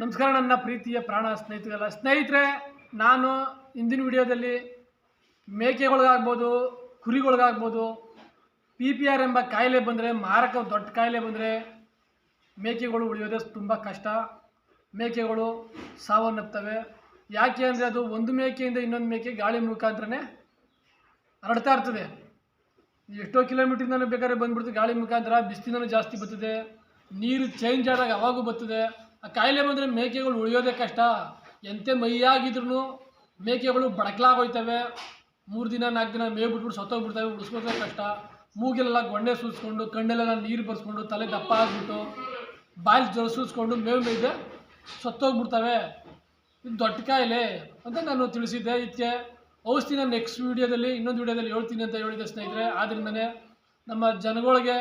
ನಮಸ್ಕಾರ ನನ್ನ ಪ್ರೀತಿಯ ಪ್ರಾಣ ಸ್ನೇಹಿತರೆಲ್ಲ. ಸ್ನೇಹಿತರೆ, ನಾನು ಇಂದಿನ ವಿಡಿಯೋದಲ್ಲಿ ಮೇಕೆಗಳಿಗಾಗ್ಬೋದು, ಕುರಿಗಳಿಗಾಗ್ಬೋದು, ಪಿ ಪಿ ಆರ್ ಎಂಬ ಕಾಯಿಲೆ ಬಂದರೆ, ಮಾರಕ ದೊಡ್ಡ ಕಾಯಿಲೆ ಬಂದರೆ ಮೇಕೆಗಳು ಉಳಿಯೋದೇ ತುಂಬ ಕಷ್ಟ. ಮೇಕೆಗಳು ಸಾವನ್ನಪ್ತವೆ. ಯಾಕೆ ಅಂದರೆ ಅದು ಒಂದು ಮೇಕೆಯಿಂದ ಇನ್ನೊಂದು ಮೇಕೆ ಗಾಳಿ ಮುಖಾಂತರನೇ ಹರಡ್ತಾ ಇರ್ತದೆ. ಎಷ್ಟೋ ಕಿಲೋಮೀಟ್ರಿಂದನೂ ಬೇಕಾದ್ರೆ ಬಂದ್ಬಿಡ್ತದೆ ಗಾಳಿ ಮುಖಾಂತರ ಬಿಸಿಲಿನೂ ಜಾಸ್ತಿ ಬರ್ತದೆ. ನೀರು ಚೇಂಜ್ ಆದಾಗ ಅವಾಗೂ ಬರ್ತದೆ. ಆ ಕಾಯಿಲೆ ಬಂದರೆ ಮೇಕೆಗಳು ಉಳಿಯೋದೇ ಕಷ್ಟ. ಎಂತೆ ಮೈಯಾಗಿದ್ರು ಮೇಕೆಗಳು ಬಡಕ್ಲಾಗೋಯ್ತವೆ. ಮೂರು ದಿನ, ನಾಲ್ಕು ದಿನ ಮೇವು ಬಿಟ್ಬಿಟ್ಟು ಸತ್ತೋಗ್ಬಿಡ್ತವೆ ಉಳಿಸ್ಕೋದೇ ಕಷ್ಟ. ಮೂಗಿಲೆಲ್ಲ ಗೊಣ್ಣೆ ಸೂಸ್ಕೊಂಡು, ಕಣ್ಣಲ್ಲೆಲ್ಲ ನೀರು ಬರ್ಸ್ಕೊಂಡು, ತಲೆ ದಪ್ಪ ಆಗಿಬಿಟ್ಟು ಬಾಯಿ ಜ್ವರ ಸೂಸ್ಕೊಂಡು ಮೇವು ಮೇಯ್ದೆ ಸತ್ತೋಗ್ಬಿಡ್ತವೆ. ಇದು ದೊಡ್ಡ ಕಾಯಿಲೆ ಅಂತ ನಾನು ತಿಳಿಸಿದ್ದೆ. ಇದಕ್ಕೆ ಔಷಧಿನ ನೆಕ್ಸ್ಟ್ ವೀಡಿಯೋದಲ್ಲಿ, ಇನ್ನೊಂದು ವೀಡಿಯೋದಲ್ಲಿ ಹೇಳ್ತೀನಿ ಅಂತ ಹೇಳಿದೆ ಸ್ನೇಹಿತರೆ. ಆದ್ದರಿಂದನೇ ನಮ್ಮ ಜನಗಳಿಗೆ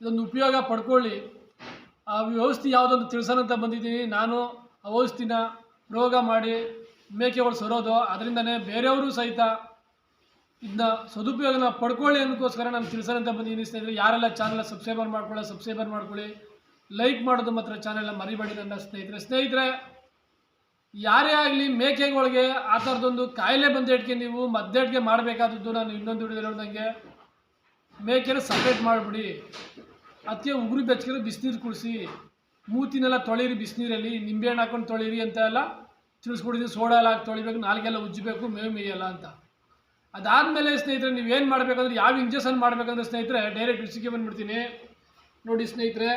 ಇದೊಂದು ಉಪಯೋಗ ಪಡ್ಕೊಳ್ಳಿ. ಆ ವ್ಯವಸ್ಥೆ ಯಾವುದೊಂದು ತಿಳಿಸೋಣ ಅಂತ ಬಂದಿದ್ದೀನಿ. ನಾನು ಆ ಔಷಧಿನ ಪ್ರಯೋಗ ಮಾಡಿ ಮೇಕೆಗಳು ಸರೋದು. ಅದರಿಂದನೇ ಬೇರೆಯವರು ಸಹಿತ ಇದನ್ನ ಸದುಪಯೋಗನ ಪಡ್ಕೊಳ್ಳಿ ಅನ್ನೋಕ್ಕೋಸ್ಕರ ನಾನು ತಿಳಿಸೋಣ ಅಂತ ಬಂದಿದ್ದೀನಿ. ಸ್ನೇಹಿತರೆ, ಯಾರೆಲ್ಲ ಚಾನಲ್ ಸಬ್ಸ್ಕ್ರೈಬರ್ ಮಾಡ್ಕೊಳ್ಳೋ ಸಬ್ಸ್ಕ್ರೈಬರ್ ಮಾಡ್ಕೊಳ್ಳಿ. ಲೈಕ್ ಮಾಡೋದು ಮಾತ್ರ ಚಾನೆಲ್ನ ಮರಿಬೇಡಿ ನನ್ನ ಸ್ನೇಹಿತರೆ. ಸ್ನೇಹಿತರೆ, ಯಾರೇ ಆಗಲಿ ಮೇಕೆಗಳಿಗೆ ಆ ಥರದೊಂದು ಕಾಯಿಲೆ ಬಂದೇಟ್ಗೆ ನೀವು ಮದ್ದೇಟ್ಗೆ ಮಾಡಬೇಕಾದದ್ದು ನಾನು ಇನ್ನೊಂದು ವಿಡಿಯೋದಲ್ಲಿ ಮೇಕೆನ ಸಪ್ರೇಟ್ ಮಾಡಿಬಿಡಿ. ಅದಕ್ಕೆ ಉಗುರು ಬೆಚ್ಚಗೆ ಬಿಸಿನೀರು ಕುಡಿಸಿ, ಮೂತಿನೆಲ್ಲ ತೊಳೀರಿ ಬಿಸಿನೀರಲ್ಲಿ, ನಿಂಬೆಹಣ್ಣು ಹಾಕೊಂಡು ತೊಳೀರಿ ಅಂತ ಎಲ್ಲ ತಿಳಿಸ್ಕೊಡಿದ್ವಿ ಸೋಡಾ ಎಲ್ಲ ಹಾಕಿ ತೊಳಿಬೇಕು, ನಾಲ್ಗೆಲ್ಲ ಉಜ್ಜಬೇಕು, ಮೇವು ಮೇಯಲ್ಲ ಅಂತ. ಅದಾದಮೇಲೆ ಸ್ನೇಹಿತರೆ ನೀವೇನು ಮಾಡಬೇಕಂದ್ರೆ ಯಾವ ಇಂಜೆಕ್ಷನ್ ಮಾಡಬೇಕಂದ್ರೆ ಸ್ನೇಹಿತರೆ ಡೈರೆಕ್ಟ್ ರುಚಿಗೆ ಬಂದ್ಬಿಡ್ತೀನಿ. ನೋಡಿ ಸ್ನೇಹಿತರೆ,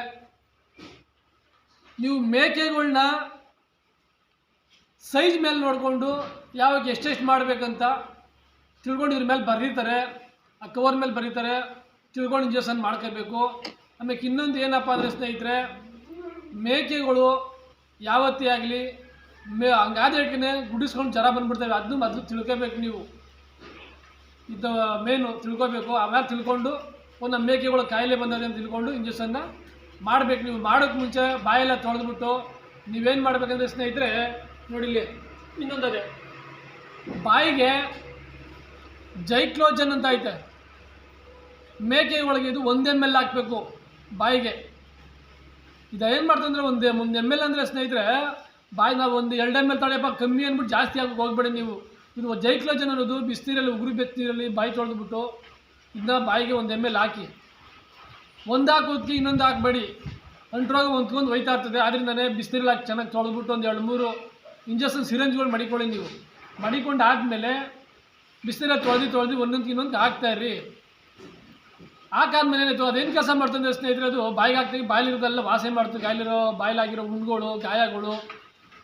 ನೀವು ಮೇಕೆಗಳನ್ನ ಸೈಜ್ ಮೇಲೆ ನೋಡಿಕೊಂಡು ಯಾವಾಗ ಎಷ್ಟೆಷ್ಟು ಮಾಡಬೇಕಂತ ತಿಳ್ಕೊಂಡು ಇದ್ರ ಮೇಲೆ ಬರೀತಾರೆ ಆ ಕವರ್ ಮೇಲೆ ಬರೀತಾರೆ ತಿಳ್ಕೊಂಡು ಇಂಜೆಕ್ಷನ್ ಮಾಡ್ಕೋಬೇಕು ಆಮೇಲೆ ಇನ್ನೊಂದು ಏನಪ್ಪ ಅಂದರೆ ಸ್ನೇಹಿತರೆ, ಮೇಕೆಗಳು ಯಾವತ್ತೇ ಆಗಲಿ ಮೇ ಹಂಗಾದ್ರೆ ಗುಡಿಸ್ಕೊಂಡು ಜ್ವರ ಬಂದ್ಬಿಡ್ತವೆ. ಅದನ್ನು ಮೊದಲು ತಿಳ್ಕೋಬೇಕು ನೀವು. ಇದು ಮೇನು ತಿಳ್ಕೊಬೇಕು. ಆಮೇಲೆ ತಿಳ್ಕೊಂಡು ಒಂದು ಮೇಕೆಗಳು ಕಾಯಿಲೆ ಬಂದದೆ ಅಂತ ತಿಳ್ಕೊಂಡು ಇಂಜೆಕ್ಷನ್ನ ಮಾಡಬೇಕು ನೀವು. ಮಾಡೋಕ್ಕೆ ಮುಂಚೆ ಬಾಯೆಲ್ಲ ತೊಳೆದ್ಬಿಟ್ಟು ನೀವೇನು ಮಾಡಬೇಕಂದ್ರೆ ಸ್ನೇಹಿತರೆ, ನೋಡಿ ಇಲ್ಲಿ ಇನ್ನೊಂದದೆ. ಬಾಯಿಗೆ ಜೈಕ್ಲೋಜನ್ ಅಂತ ಐತೆ. ಮೇಕೆಗಳಿಗೆ ಇದು ಒಂದು ಮೇಲೆ ಹಾಕಬೇಕು. ಬಾಯಿಗೆ. ಇದು ಏನು ಮಾಡ್ತಂದ್ರೆ ಒಂದು ಒಂದು ಎಂ ಎಲ್ ಅಂದರೆ ಸ್ನೇಹಿತರೆ, ಬಾಯಿ ನಾವು ಒಂದು ಎರಡು ಎಂ ಎಲ್ ತಡೆಯಪ್ಪ, ಕಮ್ಮಿ ಅಂದ್ಬಿಟ್ಟು ಜಾಸ್ತಿ ಆಗೋಕೆ ಹೋಗ್ಬೇಡಿ ನೀವು. ಇದು ಜೈಕ್ಲೋಜನ್ ಅನ್ನೋದು ಬಿಸಿನೀರಲ್ಲಿ, ಉಗುರು ಬೆತ್ತೀರಲ್ಲಿ ಬಾಯಿ ತೊಳೆದ್ಬಿಟ್ಟು ಇದನ್ನ ಬಾಯಿಗೆ ಒಂದು ಎಂ ಎಲ್ ಹಾಕಿ. ಒಂದು ಇನ್ನೊಂದು ಹಾಕಬೇಡಿ. ಅಂಟ್ರೋಗ ಹೊಂದ್ಕೊಂಡು ಒಯ್ತಾ ಇರ್ತದೆ. ಅದರಿಂದನೇ ಬಿಸಿನೀರಲ್ಲಿ ಹಾಕಿ ಚೆನ್ನಾಗಿ ತೊಳೆದ್ಬಿಟ್ಟು ಒಂದು ಎರಡು ಮೂರು ಇಂಜೆಕ್ಷನ್ ಸಿರಂಜ್ಗಳು ಮಡಿಕೊಳ್ಳಿ ನೀವು. ಮಡಿಕೊಂಡು ಆದಮೇಲೆ ಬಿಸಿನೀರಲ್ಲಿ ತೊಳೆದು ತೊಳೆದು ಒಂದೊಂದು ಇನ್ನೊಂದು ಹಾಕ್ತಾಯಿರಿ ಹಾಕಾದ್ಮೇಲೆ ಏನಾಯ್ತು? ಅದೇನು ಕೆಲಸ ಮಾಡ್ತಂದ್ರೆ ಸ್ನೇಹಿತರೆ ಅದು? ಬಾಯಿಗೆ ಹಾಕ್ತೀವಿ ಬಾಯಿಲಿರೋದೆಲ್ಲ ವಾಸನೆ ಮಾಡ್ತೀವಿ ಗಾಯಲಿರೋ ಬಾಯಿಲಾಗಿರೋ ಹುಣ್ಗಳು ಗಾಯಗಳು,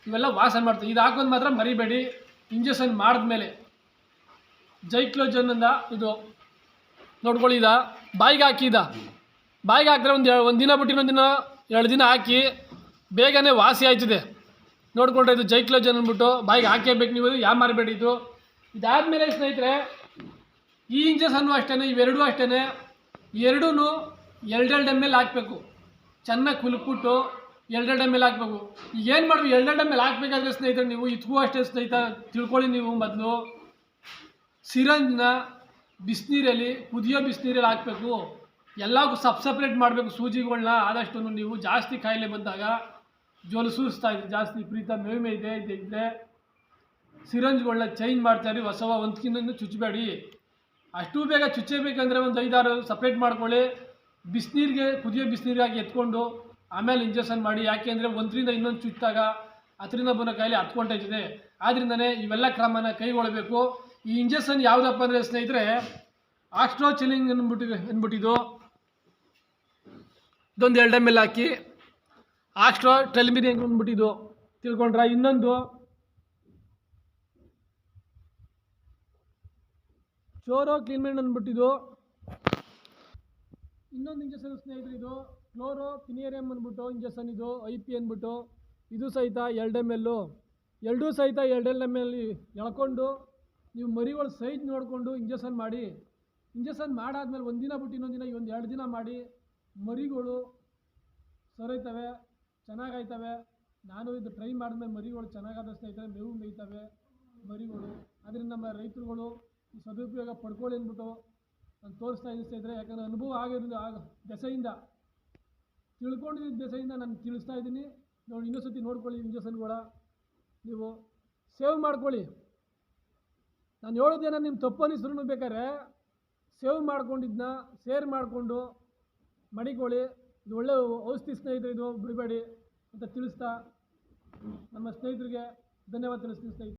ಇವೆಲ್ಲ ವಾಸನೆ ಮಾಡ್ತೀವಿ ಇದು ಹಾಕೋದು ಮಾತ್ರ ಮರಿಬೇಡಿ. ಇಂಜೆಕ್ಷನ್ ಮಾಡಿದ್ಮೇಲೆ ಜೈಕ್ಲೋಜನ್ನಿಂದ ಇದು ನೋಡ್ಕೊಳ್ಳಿದ ಬಾಯಿಗೆ ಹಾಕಿದ ಬಾಯಿಗೆ ಹಾಕಿದ್ರೆ ಒಂದು ಒಂದು ದಿನ ಬಿಟ್ಟು ಇನ್ನೊಂದು ದಿನ, ಎರಡು ದಿನ ಹಾಕಿ ಬೇಗನೆ ವಾಸಿ ಆಯ್ತಿದೆ. ನೋಡ್ಕೊಂಡ್ರೆ ಇದು ಜೈಕ್ಲೋಜನ್ ಅಂದ್ಬಿಟ್ಟು ಬಾಯಿಗೆ ಹಾಕೇಬೇಕು ನೀವು ಯಾವ ಮಾರಬೇಡಿ ಇದು. ಇದಾದಮೇಲೆ ಸ್ನೇಹಿತರೆ, ಈ ಇಂಜೆಕ್ಷನ್ನು ಅಷ್ಟೇ ಇವೆರಡೂ ಅಷ್ಟೇ ಎರಡೂ ಎರಡೆರಡು ಎಂ ಎಲ್ ಹಾಕಬೇಕು. ಚೆನ್ನಾಗಿ ಕುಲುಕ್ಬಿಟ್ಟು ಎರಡೆರಡು ಎಂ ಎಲ್ ಹಾಕಬೇಕು. ಈಗ ಏನು ಮಾಡಬೇಕು? ಎರಡೆರಡು ಎಂ ಎಲ್ ಹಾಕಬೇಕಾದ್ರೆ ಸ್ನೇಹಿತರೆ ನೀವು ಇದಕ್ಕೂ ಅಷ್ಟೇ ಸ್ನೇಹಿತ, ತಿಳ್ಕೊಳ್ಳಿ ನೀವು ಮೊದಲು. ಸಿರಂಜ್ನ ಬಿಸಿನೀರಲ್ಲಿ, ಕುದಿಯೋ ಬಿಸಿನೀರಲ್ಲಿ ಹಾಕಬೇಕು. ಎಲ್ಲಕ್ಕೂ ಸಬ್ ಸಪ್ರೇಟ್ ಮಾಡಬೇಕು ಸೂಜಿಗಳನ್ನ ಆದಷ್ಟು ನೀವು ಜಾಸ್ತಿ ಕಾಯಿಲೆ ಬಂದಾಗ ಜೋಲು ಸೂಸ್ತಾ ಇದೆ ಜಾಸ್ತಿ ಪ್ರೀತ ಮೇವು ಇದೆ ಇದೆ ಇದ್ದರೆ ಸಿರಂಜ್ಗಳನ್ನ ಚೇಂಜ್ ಮಾಡ್ತಾಯಿರಿ ಹೊಸವ ಒಂದ್ಕಿನ್ನೂ ಚುಚ್ಚಬೇಡಿ ಅಷ್ಟು ಬೇಗ ಚುಚ್ಚಬೇಕಂದ್ರೆ ಒಂದು ಐದಾರು ಸಪ್ರೇಟ್ ಮಾಡ್ಕೊಳ್ಳಿ. ಬಿಸಿನೀರಿಗೆ, ಕುದಿಯೋ ಬಿಸಿನೀರಾಗಿ ಎತ್ಕೊಂಡು ಆಮೇಲೆ ಇಂಜೆಕ್ಷನ್ ಮಾಡಿ. ಯಾಕೆಂದರೆ ಒಂದರಿಂದ ಇನ್ನೊಂದು ಚುಚ್ಚಿದಾಗ ಹತ್ತರಿಂದ ಬರೋ ಕಾಯಿಲೆ ಹತ್ಕೊಂಡೈತಿದೆ ಆದ್ದರಿಂದನೇ ಇವೆಲ್ಲ ಕ್ರಮನ ಕೈಗೊಳ್ಳಬೇಕು. ಈ ಇಂಜೆಕ್ಷನ್ ಯಾವುದಪ್ಪ ಅಂದರೆ ಸ್ನೇಹಿತರೆ ಆಸ್ಟ್ರೋಚಿಲಿಂಗ್ ಅಂದ್ಬಿಟ್ಟು, ಅಂದ್ಬಿಟ್ಟಿದ್ದು. ಇದೊಂದು ಎರಡು ಎಂ ಎಲ್ ಹಾಕಿ. ಆಸ್ಟ್ರೋ ಟೆಲಿಮಿನಿಯಂಗ್ ಅಂದ್ಬಿಟ್ಟಿದ್ದು. ತಿಳ್ಕೊಂಡ್ರೆ? ಇನ್ನೊಂದು ಚೋರೋ ಕ್ಲೀನ್ಮೆಂಟ್ ಅಂದ್ಬಿಟ್ಟಿದ್ದು. ಇನ್ನೊಂದು ಇಂಜೆಕ್ಷನ್ ಸ್ನೇಹಿತರು ಇದು. ಕ್ಲೋರೋ ಪಿನಿಯರಿಯಮ್ ಅಂದ್ಬಿಟ್ಟು ಇಂಜೆಕ್ಷನ್ ಇದು. ಐ ಪಿ ಅಂದ್ಬಿಟ್ಟು. ಇದು ಸಹಿತ ಎರಡು ಎಂ ಎಲ್ಲು ಎರಡೂ ಸಹಿತ ಎರಡು ಎಂ ಎಲ್ ಎಳ್ಕೊಂಡು ನೀವು ಮರಿಗಳ ಸೈಜ್ ನೋಡಿಕೊಂಡು ಇಂಜೆಕ್ಷನ್ ಮಾಡಿ. ಇಂಜೆಕ್ಷನ್ ಮಾಡಾದ್ಮೇಲೆ ಒಂದಿನ ಬಿಟ್ಟು ಇನ್ನೊಂದು ದಿನ ಒಂದು ಎರಡು ದಿನ ಮಾಡಿ ಮರಿಗಳು ಸರೈತವೆ, ಚೆನ್ನಾಗಾಯ್ತವೆ. ನಾನು ಇದು ಟ್ರೈ ಮಾಡಿದ್ಮೇಲೆ ಮರಿಗಳು ಚೆನ್ನಾಗಾದ ಸ್ನೇಹಿತರೆ, ಮೇವು ಮೇಯ್ತವೆ ಮರಿಗಳು. ಅದರಿಂದ ನಮ್ಮ ರೈತರುಗಳು ಸದುಪಯೋಗ ಪಡ್ಕೊಳ್ಳಿ ಅಂದ್ಬಿಟ್ಟು ನಾನು ತೋರಿಸ್ತಾ ಇದ್ದೀನಿ ಸ್ನೇಹಿತರೆ, ಯಾಕಂದರೆ ಅನುಭವ ಆಗಿರೋದು ಆಗ ದೆಸೆಯಿಂದ ತಿಳ್ಕೊಂಡಿದ್ದ ದೆಸೆಯಿಂದ ನಾನು ತಿಳಿಸ್ತಾ ಇದ್ದೀನಿ. ನೋಡಿ, ಇನ್ನೊಂದು ಸತಿ ನೋಡ್ಕೊಳ್ಳಿ ಇಂಜೆಕ್ಷನ್ಗಳ ನೀವು ಸೇವ್ ಮಾಡ್ಕೊಳ್ಳಿ. ನಾನು ಹೇಳೋದೇನೋ ನಿಮ್ಮ ತಪ್ಪು ಅನಿಸ್ರು ಬೇಕಾದ್ರೆ ಸೇವ್ ಮಾಡ್ಕೊಂಡಿದ್ದನ್ನ ಶೇರ್ ಮಾಡಿಕೊಂಡು ಮಡಿಕೊಳ್ಳಿ. ಇದು ಒಳ್ಳೆ ಔಷಧಿ ಸ್ನೇಹಿತರು, ಇದು ಬಿಡಬೇಡಿ ಅಂತ ತಿಳಿಸ್ತಾ ನಮ್ಮ ಸ್ನೇಹಿತರಿಗೆ ಧನ್ಯವಾದ ತಿಳಿಸ್ತೀನಿ ಸ್ನೇಹಿತರೆ.